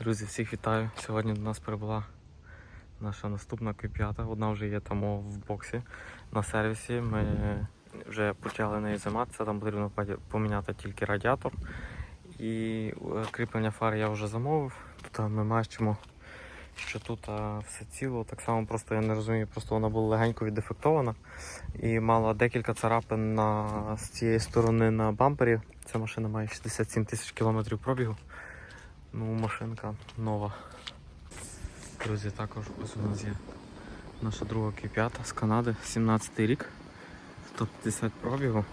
Друзі, всіх вітаю. Сьогодні до нас прибула наша наступна Q5. Одна вже є там в боксі на сервісі. Ми вже почали нею займатися. Там потрібно поміняти тільки радіатор. І е, кріплення фар я вже замовив. Тут ми бачимо, що тут все ціло. Так само просто я не розумію, просто вона була легенько віддефектована і мала декілька царапин на, з цієї сторони на бампері. Ця машина має 67 тисяч кілометрів пробігу. Ну, машинка нова. Друзі, також ось у нас є наша друга Q5 з Канади, 17 рік, 150 пробігу.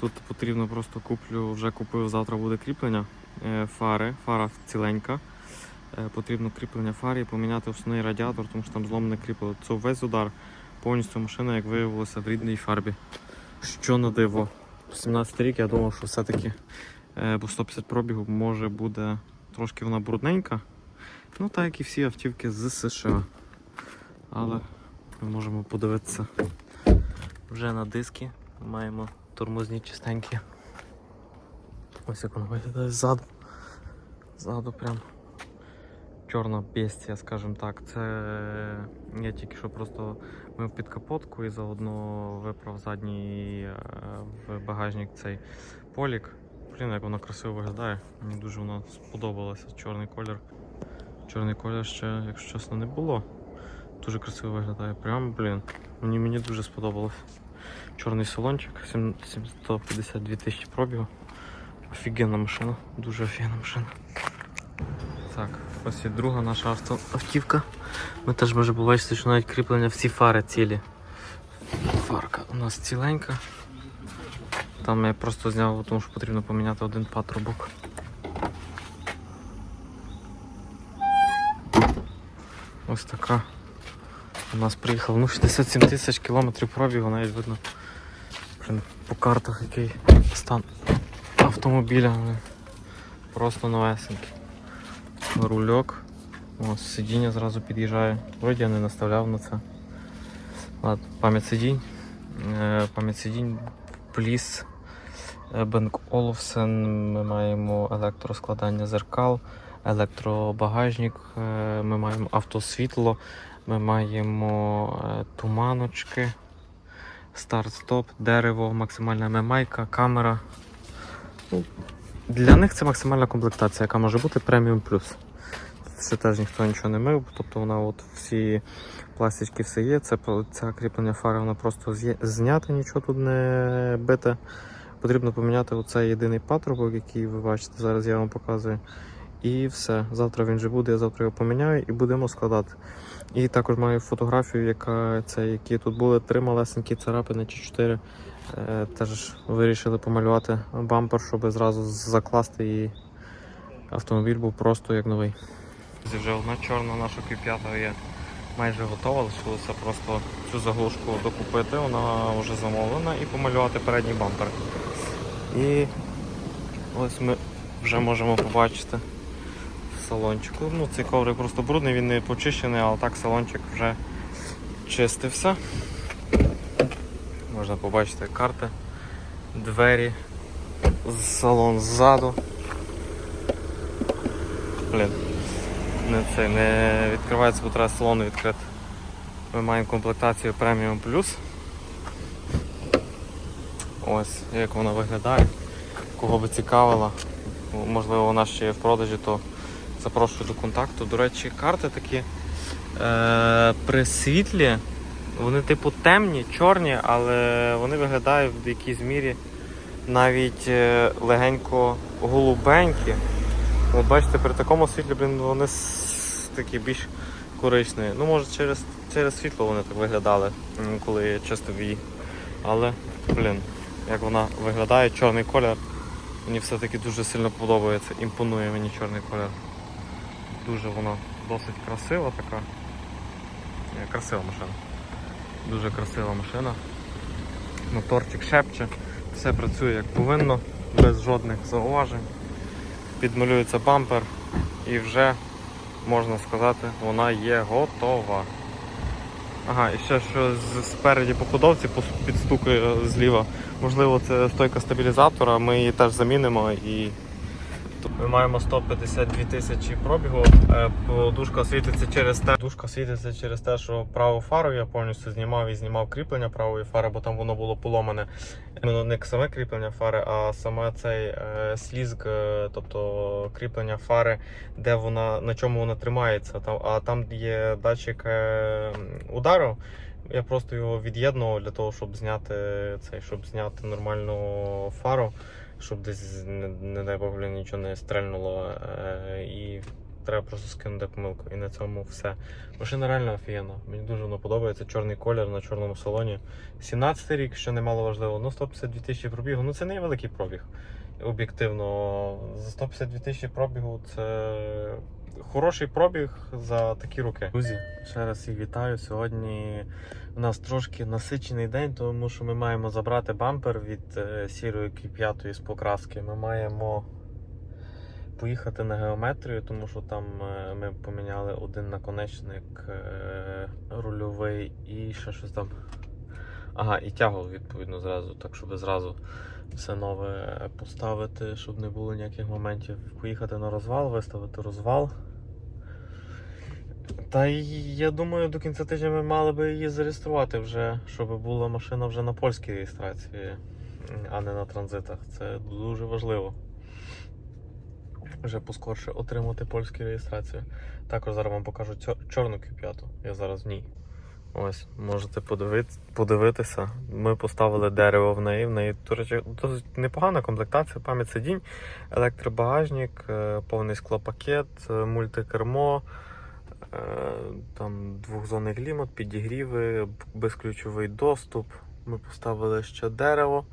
Тут потрібно просто куплю, вже купив, завтра буде кріплення е, фари, фара ціленька. Е, Потрібно кріплення фари і поміняти основний радіатор, тому що там зломане кріплення. Це весь удар. Повністю машина, як виявилося, в рідній фарбі. Що на диво. 17 рік я думав, що все-таки Е, бо 150 пробігу може буде трошки вона брудненька. Ну так як і всі автівки з США. Але ми можемо подивитися вже на диски. Маємо тормозні чистенькі. Ось як воно виглядає ззаду. Ззаду прям чорна бестія, скажімо так. Це я тільки що просто мив під капотку і заодно виправ задній е, в багажник цей полік. Блін, як воно красиво виглядає. Мені дуже воно сподобалося. Чорний колір. Чорний колір ще, якщо чесно, не було. Дуже красиво виглядає. Прям, блін. Мені, мені дуже сподобалось. Чорний салончик, 752 тисячі пробігу. Офігенна машина, дуже офігенна машина. Так, ось і друга наша авто, автівка. Ми теж можемо побачити, що навіть кріплення всі фари цілі. Фарка у нас ціленька. Там я просто зняв, тому що потрібно поміняти один патрубок. Ось така. У нас приїхала. Ну 67 тисяч кілометрів пробігу, навіть видно блін, по картах який стан автомобіля. блін. Просто новесенький. Рульок. Ось сидіння зразу під'їжджає. Вроді я не наставляв на це. Ладно, пам'ять сидінь. Е, Пам'ять сидінь пліс. Бенк Оловсен, ми маємо електроскладання зеркал, електробагажник, е, ми маємо автосвітло, ми маємо е, туманочки, старт-стоп, дерево, максимальна мемайка, камера. Ну, Для них це максимальна комплектація, яка може бути преміум плюс. Ще теж ніхто нічого не мив, тобто вона от всі пластички все є. Це, це кріплення фари, воно просто знято, нічого тут не бите. Потрібно поміняти оцей єдиний патрубок, який ви бачите, зараз я вам показую. І все. Завтра він вже буде, я завтра його поміняю і будемо складати. І також маю фотографію, яка це, які тут були три малесенькі царапини чи чотири. Е, теж вирішили помалювати бампер, щоб зразу закласти і автомобіль був просто як новий. Вже одна чорна наша Q5 є майже готова, лишилося просто цю заглушку докупити, вона вже замовлена, і помалювати передній бампер. І ось ми вже можемо побачити в салончику. Ну, цей коврик просто брудний, він не почищений, але так салончик вже чистився. Можна побачити карти, двері, салон ззаду. Блін, не, це, не відкривається, бо треба салон відкрити. Ми маємо комплектацію Premium Plus. Ось як вона виглядає. Кого би цікавила, можливо вона ще є в продажі, то запрошую до контакту. До речі, карти такі е, при світлі, вони типу темні, чорні, але вони виглядають в якійсь мірі навіть е, легенько голубенькі. От бачите, при такому світлі, блін, вони такі більш коричневі. Ну, може, через, через світло вони так виглядали, коли я чистив її. Але, блін, як вона виглядає, чорний колір. Мені все-таки дуже сильно подобається, імпонує мені чорний колір. Дуже вона досить красива така. Е, Красива машина. Дуже красива машина. Моторчик шепче, все працює як повинно, без жодних зауважень. Підмалюється бампер і вже, можна сказати, вона є готова. Ага, і ще що спереді по ходовці підстукує зліва. Можливо, це стойка стабілізатора, ми її теж замінимо і Ми маємо 152 тисячі пробігу. Е, Подушка світиться через те. Дужка світиться через те, що праву фару я повністю знімав і знімав кріплення правої фари, бо там воно було поломане. Не саме кріплення фари, а саме цей е, слізг, е, тобто кріплення фари, де вона на чому вона тримається. А там є датчик удару. Я просто його від'єднував для того, щоб зняти цей, щоб зняти нормальну фару, щоб десь не, не дай Бог, нічого не стрельнуло. Е, і треба просто скинути помилку. І на цьому все. Машина реально офігенна. Мені дуже воно подобається. Чорний колір на чорному салоні. 17 рік, що немало важливо. Ну, 152 тисячі пробігу. Ну це не великий пробіг. Об'єктивно, за 152 тисячі пробігу це хороший пробіг за такі роки. Друзі, ще раз їх вітаю. Сьогодні у нас трошки насичений день, тому що ми маємо забрати бампер від е, сірої Q5 з покраски. Ми маємо поїхати на геометрію, тому що там е, ми поміняли один наконечник е, рульовий і ще щось там. Ага, і тягу відповідно зразу, так щоб зразу все нове поставити, щоб не було ніяких моментів. Поїхати на розвал, виставити розвал. Та я думаю, до кінця тижня ми мали би її зареєструвати вже, щоб була машина вже на польській реєстрації, а не на транзитах. Це дуже важливо. Вже поскорше отримати польську реєстрацію. Також зараз вам покажу чорну Q5. Я зараз в ній. Ось, можете подивити, подивитися. Ми поставили дерево в неї. В неї, досить непогана комплектація, пам'ять сидінь, електробагажник, е, повний склопакет, е, мультикермо, там двохзонний клімат, підігріви, безключовий доступ. Ми поставили ще дерево.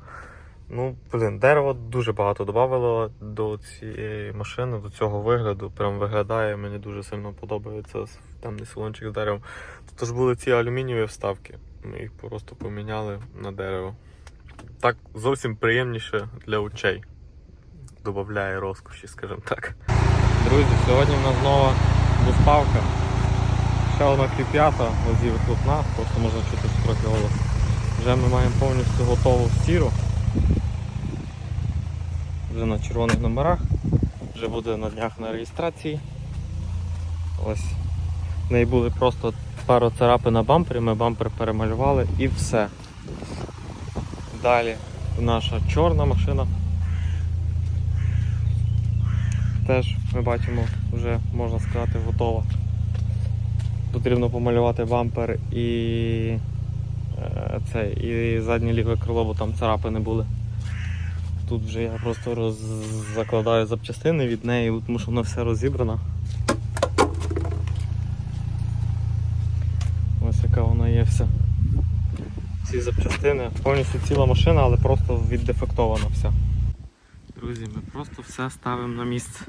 Ну, блин, дерево дуже багато додавало до цієї машини, до цього вигляду. Прям виглядає, мені дуже сильно подобається темний салончик з деревом. Тут ж були ці алюмінієві вставки. Ми їх просто поміняли на дерево. Так зовсім приємніше для очей. Добавляє розкоші, скажімо так. Друзі, сьогодні в нас нова доставка. Ще одна Q5, возі вихлопна, просто можна чути трохи голос. Вже ми маємо повністю готову сіру. Вже на червоних номерах. Вже буде на днях на реєстрації. Ось. В неї були просто пару царапин на бампері, ми бампер перемалювали і все. Далі наша чорна машина. Теж ми бачимо, вже можна сказати, готова. Потрібно помалювати бампер і, е, це, і заднє ліве крило, бо там царапини були. Тут вже я просто закладаю запчастини від неї, тому що вона все розібрана. Ось яка вона є вся. Ці запчастини, повністю ціла машина, але просто віддефектована вся. Друзі, ми просто все ставимо на місце.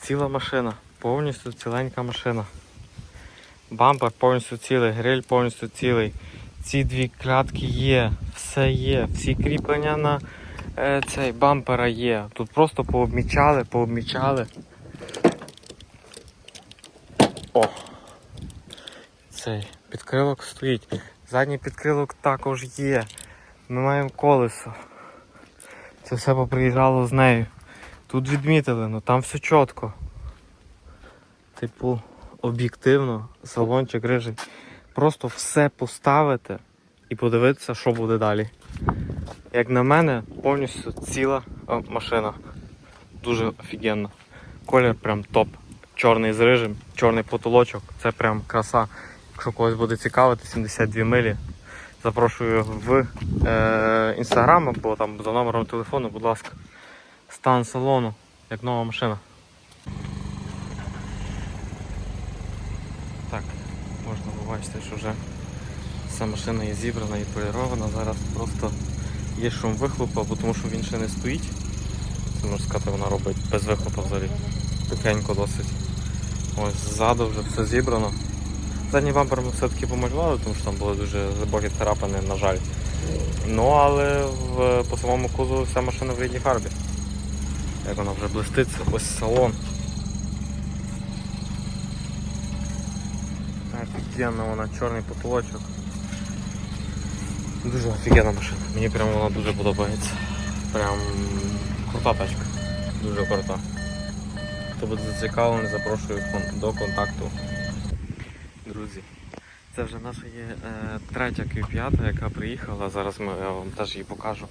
Ціла машина, повністю ціленька машина. Бампер повністю цілий, гриль повністю цілий. Ці дві клятки є, все є, всі кріплення на е, цей бампера є. Тут просто пообмічали, пообмічали. О! Цей підкрилок стоїть. Задній підкрилок також є. Ми маємо колесо. Це все поприїжджало з нею. Тут відмітили, ну там все чітко. Типу, об'єктивно, салончик рижий. Просто все поставити і подивитися, що буде далі. Як на мене, повністю ціла машина. Дуже офігенна. Колір прям топ. Чорний з рижим, чорний потолочок. Це прям краса. Якщо когось буде цікавити, 72 милі. Запрошую в е, інстаграм або там за номером телефону, будь ласка. Стан салону, як нова машина. Так, можна побачити, що вже вся машина є зібрана і полірована. Зараз просто є шум вихлопа, бо тому що він ще не стоїть. Це можна сказати, вона робить без вихлопа взагалі. Тихенько досить. Ось ззаду вже все зібрано. Задній бампер ми все-таки помалювали, тому що там були дуже глибокі царапини, на жаль. Ну, але в, по самому кузову вся машина в рідній фарбі. Як вона вже блистить, ось салон. Офігенна вона, чорний потолочок. Дуже офігенна машина. Мені прямо вона дуже подобається. Прям крута тачка. Дуже крута. Хто буде зацікавлений, запрошую до контакту. Друзі, це вже наша є е, третя Q5, яка приїхала. Зараз ми, я вам теж її покажу.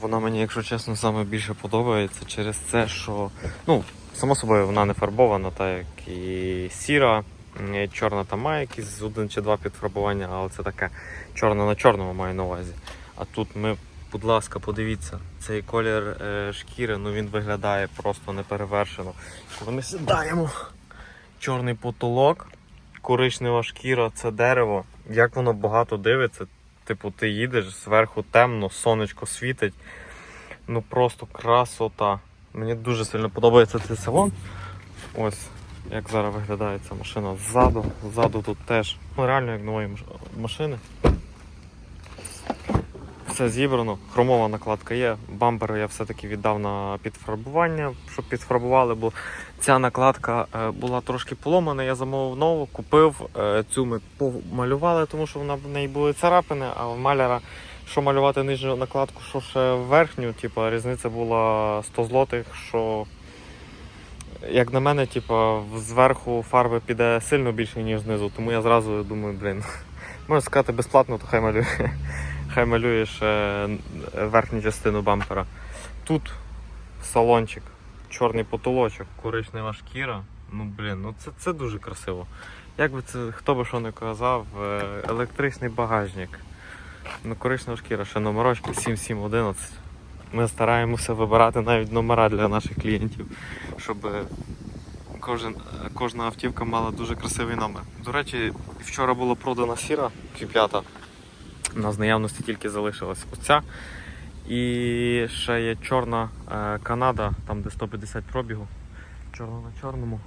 Вона мені, якщо чесно, саме більше подобається через це, що ну, само собою вона не фарбована, так як і сіра, м, чорна там має якісь один чи два підфарбування, але це таке чорне на чорному маю на увазі. А тут ми, будь ласка, подивіться, цей колір е, шкіри, ну він виглядає просто неперевершено. Коли ми сідаємо, чорний потолок, коричнева шкіра, це дерево. Як воно багато дивиться. Типу, ти їдеш, зверху темно, сонечко світить. Ну просто красота. Мені дуже сильно подобається цей салон. Ось як зараз виглядає ця машина ззаду. Ззаду тут теж. Ну, реально як нової машини. Все зібрано, хромова накладка є. Бампер я все-таки віддав на підфарбування, щоб підфарбували, бо ця накладка е, була трошки поломана. Я замовив нову, купив. е, Цю ми помалювали, тому що вона в неї були царапини, а в маляра, що малювати нижню накладку, що ще верхню, типу, різниця була 100 злотих, що як на мене, типу, зверху фарби піде сильно більше, ніж знизу. Тому я зразу думаю, блін, можна сказати безплатно, то хай малює. Хай малюєш е, верхню частину бампера. Тут салончик, чорний потолочок, коричнева шкіра. Ну блін, ну це, це дуже красиво. Як би це хто би що не казав, е, електричний багажник. Ну, коричнева шкіра, ще номерочки 7711. Ми стараємося вибирати навіть номера для наших клієнтів, щоб е, кожен, кожна автівка мала дуже красивий номер. До речі, вчора була продана сіра Q5. У нас наявності тільки залишилась оця. І ще є чорна е, Канада, там де 150 пробігу. Чорна на чорному.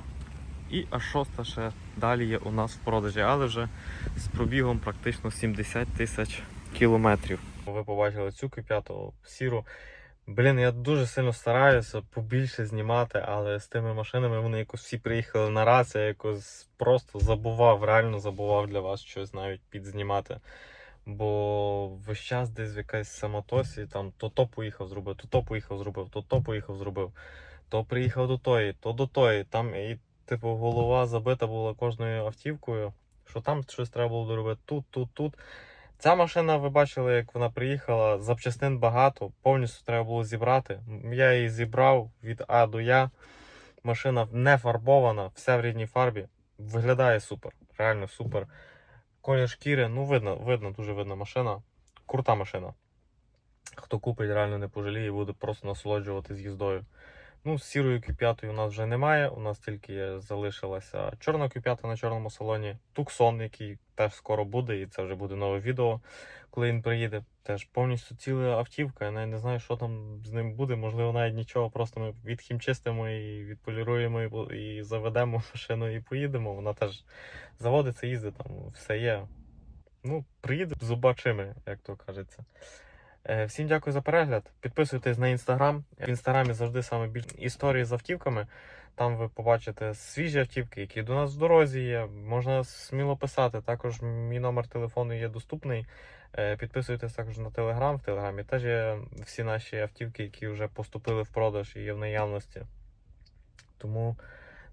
І аж шоста ще далі є у нас в продажі, але вже з пробігом практично 70 тисяч кілометрів. Ви побачили цю Q5 сіру. Блін, я дуже сильно стараюся побільше знімати, але з тими машинами вони якось всі приїхали на раз, я якось просто забував, реально забував для вас щось навіть підзнімати. Бо весь час десь в якась самотосі, там то то поїхав зробив, то то поїхав зробив, то то поїхав зробив, то приїхав до тої, то до тої. Там і, типу, голова забита була кожною автівкою, що там щось треба було доробити тут, тут, тут. Ця машина, ви бачили, як вона приїхала, запчастин багато, повністю треба було зібрати. Я її зібрав від А до Я. Машина не фарбована, вся в рідній фарбі. Виглядає супер, реально супер. Колір шкіри, ну видно, видно, дуже видно машина. Крута машина. Хто купить, реально не пожаліє і буде просто насолоджуватись їздою. Ну, з сірою Q5 у нас вже немає. У нас тільки залишилася чорна Q5 на чорному салоні. Туксон, який теж скоро буде, і це вже буде нове відео, коли він приїде. Теж повністю ціла автівка. Я навіть не знаю, що там з ним буде. Можливо, навіть нічого. Просто ми відхімчистимо і відполіруємо і, заведемо машину і поїдемо. Вона теж заводиться, їздить, там все є. Ну, приїде зубачими, як то кажеться. Е, Всім дякую за перегляд. Підписуйтесь на інстаграм. В інстаграмі завжди саме більше історії з автівками. Там ви побачите свіжі автівки, які до нас в дорозі є. Можна сміло писати. Також мій номер телефону є доступний. Е, Підписуйтесь також на телеграм. В телеграмі теж є всі наші автівки, які вже поступили в продаж і є в наявності. Тому,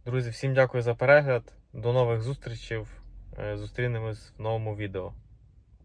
друзі, всім дякую за перегляд. До нових зустрічей. Е, Зустрінемось в новому відео.